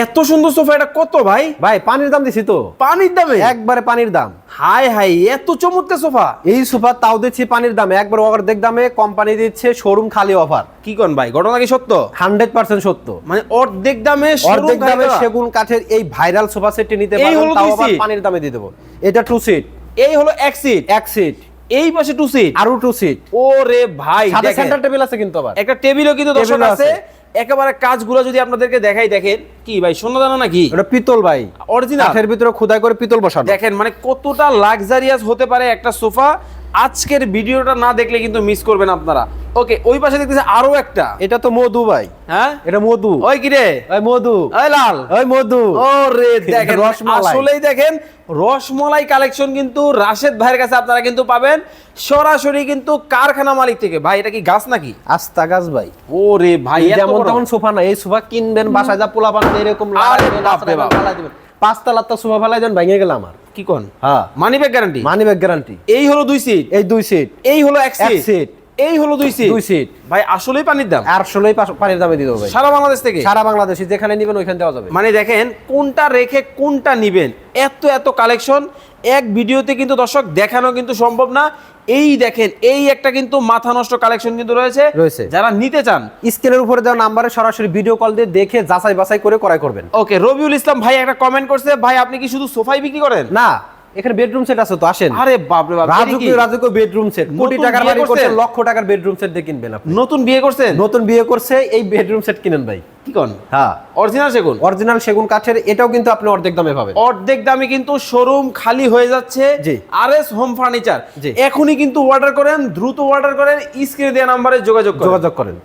এত সুন্দর সোফা এটা কত ভাই? ভাই পানির দাম দিছি তো। পানির দামে? একবারে পানির দাম। হাই হাই এত চমৎকার সোফা এই সোফা তাও দিচ্ছি পানির দামে একবার অর্ধেক দামে কোম্পানি দিচ্ছে শোরুম খালি অফার কি কোন ভাই ঘটনা কি সত্য? হান্ড্রেড পার্সেন্ট সত্য। মানে অর্ধেক দামে অর্ধেক দামে সেগুন কাঠের এই ভাইরাল সোফা সেটটি নিতে পারবেন তাও আবার পানির দামে দিয়ে দেবো। এটা টু সিট এই হলো এক সিট এক সিট এই পাশে টু সিট আরও টু সিট ওরে ভাই সাথে সেন্টার টেবিল আছে কিন্তু আবার। একটা টেবিলও কিন্তু দর্শক আছে। একেবারে কাজগুলো যদি আপনাদেরকে দেখাই দেখেন। কি ভাই সোনা দানা নাকি? ওটা পিতল ভাই। অরিজিনাল কাঠের ভিতরে খোদাই করে পিতল বসানো। দেখেন মানে কতটা লাক্সারিয়াস হতে পারে একটা সোফা আজকের ভিডিওটা না দেখলে কিন্তু মিস করবেন আপনারা। ওকে ওই পাশে দেখতেছে আরও একটা। এটা তো মধু ভাই। হ্যাঁ? এটা মধু। ওই কি রে? ওই মধু। ওই লাল। ওই মধু। ও রে দেখেন রসমালাই। আসলেই দেখেন রসমালাই কালেকশন কিন্তু রাশেদ ভাইয়ের কাছে আপনারা কিন্তু পাবেন। সরাসরি কিন্তু কারখানা মালিক থেকে। ভাই এটা কি গাছ নাকি? আস্তা গাছ ভাই। ও রে ভাই যেমন তেমন সোফা না এই সোফা কিনবেন বাসায় যা পোলা বানাতে এরকম আরে লাগাবেন, বাপ রে বাপ। দিবেন। পাঁচতলার লাত্তা সোফা ফেলাই দেন ভেঙে গেল আমার। কি কোন? হ্যাঁ। Money back guarantee money back guarantee এই হলো দুই সিট এই দুই সিট এই হলো এক সিট এই হলো দুই সিট দুই সিট ভাই আসলেই পানির দাম? আর ষোলোই পানির দামে দিয়ে দেবো ভাই। সারা বাংলাদেশ থেকে? সারা বাংলাদেশে যেখানে নিবেন ওইখানে দেওয়া যাবে। মানে দেখেন কোনটা রেখে কোনটা নিবেন? এত এত কালেকশন এক ভিডিওতে কিন্তু দর্শক দেখানো কিন্তু সম্ভব না। এই দেখেন এই একটা কিন্তু মাথা নষ্ট কালেকশন কিন্তু রয়েছে। রয়েছে। যারা নিতে চান স্ক্রিনের উপরে দেওয়া নাম্বারে সরাসরি ভিডিও কল দিয়ে দেখে যাচাই বাছাই করে ক্রয় করবেন। ওকে রবিউল ইসলাম ভাই একটা কমেন্ট করছে ভাই আপনি কি শুধু সোফাই বিক্রি করেন? না এখানে বেডরুম সেট আছে তো আসেন। আরে বাপ রে বাপ? রাজকীয় রাজকীয় বেডরুম সেট কোটি টাকার বাড়ি? করছেন? লক্ষ টাকার বেডরুম সেট দিয়ে কিনবেন আপনি। নতুন বিয়ে করছেন? নতুন বিয়ে করছে এই বেডরুম সেট কিনেন ভাই। কি কোন? হ্যাঁ। অরিজিনাল সেগুন? অরিজিনাল সেগুন কাঠের এটাও কিন্তু আপনি অর্ধেক দামে পাবেন। অর্ধেক দামে কিন্তু শোরুম খালি হয়ে যাচ্ছে। R S home furniture. এখনই কিন্তু অর্ডার করেন দ্রুত অর্ডার করেন স্ক্রিনে দেওয়া নাম্বারে যোগাযোগ যোগাযোগ করেন।